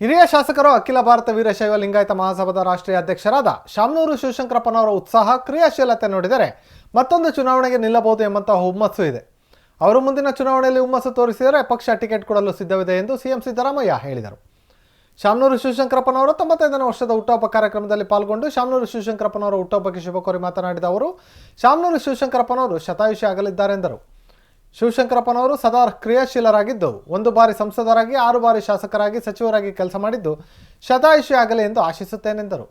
ಹಿರಿಯ ಶಾಸಕರು ಅಖಿಲ ಭಾರತ ವೀರಶೈವ ಲಿಂಗಾಯತ ಮಹಾಸಭಾದ ರಾಷ್ಟ್ರೀಯ ಅಧ್ಯಕ್ಷರಾದ ಶಾಮನೂರು ಶಿವಶಂಕರಪ್ಪನವರ ಉತ್ಸಾಹ, ಕ್ರಿಯಾಶೀಲತೆ ನೋಡಿದರೆ ಮತ್ತೊಂದು ಚುನಾವಣೆಗೆ ನಿಲ್ಲಬಹುದು ಎಂಬಂತಹ ಹುಮ್ಮಸ್ಸು ಇದೆ. ಅವರು ಮುಂದಿನ ಚುನಾವಣೆಯಲ್ಲಿ ಹುಮ್ಮಸ್ಸು ತೋರಿಸಿದರೆ ಪಕ್ಷ ಟಿಕೆಟ್ ಕೊಡಲು ಸಿದ್ಧವಿದೆ ಎಂದು ಸಿಎಂ ಸಿದ್ದರಾಮಯ್ಯ ಹೇಳಿದರು. ಶಾಮನೂರು ಶಿವಶಂಕರಪ್ಪನವರು ತೊಂಬತ್ತೈದನೇ ವರ್ಷದ ಹುಟ್ಟುಹಬ್ಬ ಕಾರ್ಯಕ್ರಮದಲ್ಲಿ ಪಾಲ್ಗೊಂಡು ಶಾಮನೂರು ಶಿವಶಂಕರಪ್ಪನವರ ಹುಟ್ಟುಹಬ್ಬಕ್ಕೆ ಶುಭ ಕೋರಿ ಮಾತನಾಡಿದ ಅವರು, ಶಾಮನೂರು ಶಿವಶಂಕರಪ್ಪನವರು ಶತಾಯುಷಿ ಆಗಲಿದ್ದಾರೆಂದರು ಶಿವಶಂಕರಪ್ಪನವರು ಸದಾ ಕ್ರಿಯಾಶೀಲರಾಗಿದ್ದು ಒಂದು ಬಾರಿ ಸಂಸದರಾಗಿ, ಆರು ಬಾರಿ ಶಾಸಕರಾಗಿ, ಸಚಿವರಾಗಿ ಕೆಲಸ ಮಾಡಿದ್ದು ಶತಾಯುಷಿ ಆಗಲಿ ಎಂದು ಆಶಿಸುತ್ತೇನೆಂದರು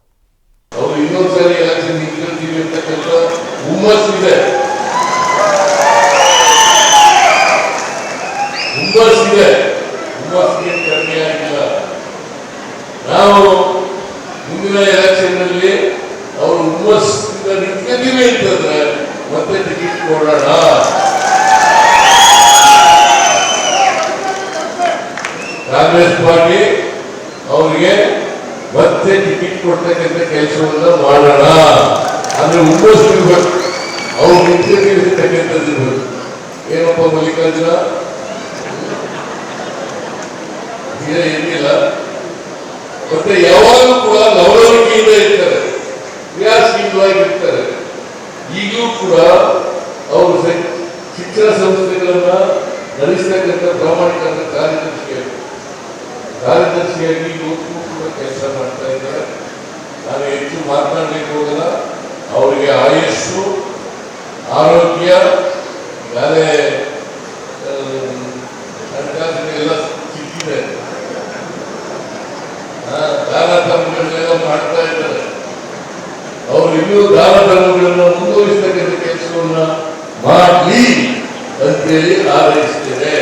ಅವರು ಮತ್ತೆ ಟಿಕೆಟ್ ಕೊಡೋಣ. ಕಾಂಗ್ರೆಸ್ ಪಾರ್ಟಿ ಅವರಿಗೆ ಮತ್ತೆ ಟಿಕೆಟ್ ಕೊಡ್ತಕ್ಕಂಥ ಕೆಲಸವನ್ನ ಮಾಡೋಣ. ಅಂದ್ರೆ ಹುಮ್ಮಸ್ಸಿರ್ಬೇಕು ಅವ್ರು ನಿಂತಿರ್ತಕ್ಕಂಥದ್ದು ಇರ್ಬೇಕು ಏನಪ್ಪ ಮಲ್ಲಿಕಾರ್ಜುನ? ಏನಿಲ್ಲ. ಮತ್ತೆ ಯಾವಾಗಲೂ ಕೂಡ ಲವಲವಿಕೆಯಿಂದ ಇರ್ತಾರೆ. ಕ್ರಿಯಾಶೀಲವಾಗಿರ್ತಾರೆ. ಈಗಲೂ ಕೂಡ ಅವರು ಶಿಕ್ಷಣ ಸಂಸ್ಥೆಗಳನ್ನ ನಡೆಸ್ತಕ್ಕಂಥ ಪ್ರಾಮಾಣಿಕ ಕಾರ್ಯದರ್ಶಿಯಾಗಿ ಕಾರ್ಯದರ್ಶಿಯಾಗಿ ಇವತ್ತು ಕೂಡ ಕೆಲಸ ಮಾಡ್ತಾ ಇದ್ದಾರೆ. ನಾನು ಹೆಚ್ಚು ಮಾತನಾಡಲಿಕ್ಕೆ ಹೋಗಲ್ಲ. ಅವರಿಗೆ ಆಯಸ್ಸು, ಆರೋಗ್ಯ ಬೇರೆ ಹಣಕಾಸಿನೆಲ್ಲ ಸಿಕ್ಕಿದೆ. ದಾನ ಧರ್ಮಗಳನ್ನೆಲ್ಲ ಮಾಡ್ತಾ ಇದ್ದಾರೆ. ಅವರು ಇನ್ನೂ ದಾನ ಧರ್ಮಗಳನ್ನು ಮುಂದುವರಿಸ್ತಕ್ಕಂಥ ಕೆಲಸವನ್ನು ಮಾಡಲಿ ಅಂತೇಳಿ ಆರೈಸ್ತೇನೆ